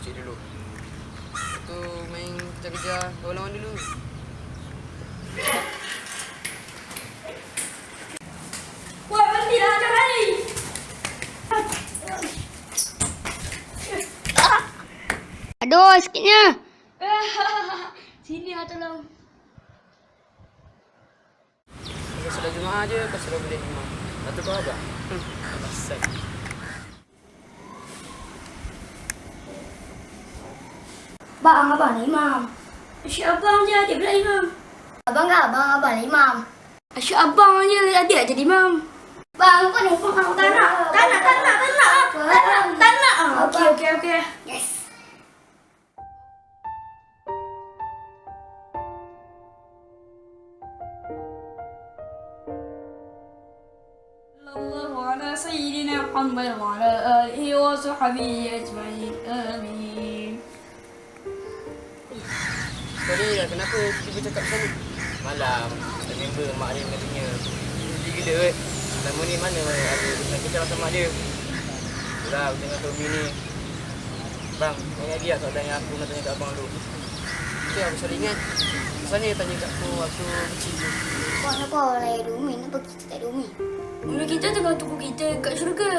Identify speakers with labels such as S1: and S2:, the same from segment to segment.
S1: kecil dulu Lepas tu
S2: main kejar-kejar lawan-lawan dulu
S3: Aduh, sikitnya.
S2: Sini lah, tolong.
S1: Kalau sudah jemaah je, kau sudah boleh jemaah. Tak tahu kau apa? Hmm. Masak.
S3: Bang, abang ni imam.
S2: Asyik abang je adik pula imam.
S3: Abang tak abang, abang ni imam.
S2: Asyik abang je adik jadi imam.
S3: Bang, kau ni imam.
S2: Tak nak, tak nak, tak nak, tak nak. Tak nak, tak nak. Ah, Okey, okey, okey.
S3: Yes.
S2: الله على سيدنا محمد وعلى آله وصحبه أجمعين آمين
S1: Ni lah, kenapa tiba cakap macam ni? Malam, ada member mak dia katanya. Dia gila kot. Selama ni mana ada nak cakap pasal mak dia. Itulah, aku tengah Tommy ni. Bang, ingat lagi lah soalan yang aku nak tanya kat abang dulu. Itu yang aku selalu ingat. Kenapa dia tanya kat aku waktu kecil tu?
S3: Kau kenapa orang lain ada umi? Kenapa kita tak ada umi?
S2: Mula kita tengah tunggu kita kat syurga.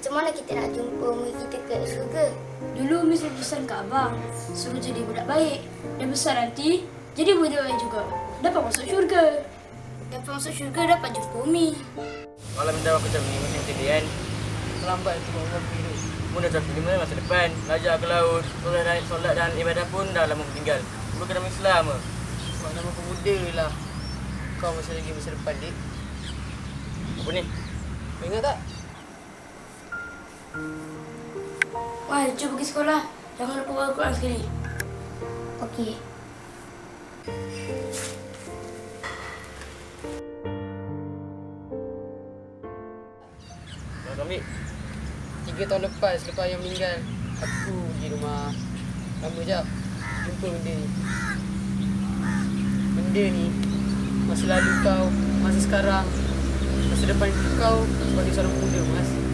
S3: Macam mana kita nak jumpa umi kita kat syurga?
S2: Dulu Umi saya pesan kat abang Suruh jadi budak baik Dan besar nanti Jadi budak baik juga Dapat masuk syurga Dapat masuk syurga Dapat jumpa Umi
S1: Malam minta aku macam ni, macam dia kan. Terlambat tu kopi tu. Pun dah lima masa depan. Belajar ke laut. Solat dan, solat dan ibadah pun dah lama meninggal. Dulu ke dalam Islam ke. Sebab nama pemuda lah. Kau masih lagi masa depan, dik. Apa ni? Kau ingat tak?
S2: Wah, jom pergi sekolah Jangan lupa bawa Quran sekali
S3: Okey.
S1: Tiga tahun lepas, lepas ayah meninggal. Aku pergi rumah. Lama jap. Jumpa benda ni. Benda ni. Masa lalu kau. Masa sekarang. Masa depan kau. Sebagai seorang pemuda, Mas.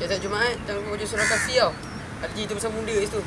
S1: Tiap-tiap Jumaat, jangan lupa baca surah kasih tau. Haji tu pasal muda kat situ.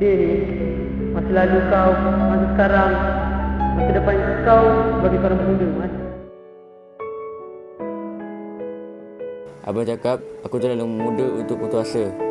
S1: diri masa lalu kau, masa sekarang, masa depan kau bagi para pemuda mas.
S4: Abang cakap, aku terlalu muda untuk putus asa.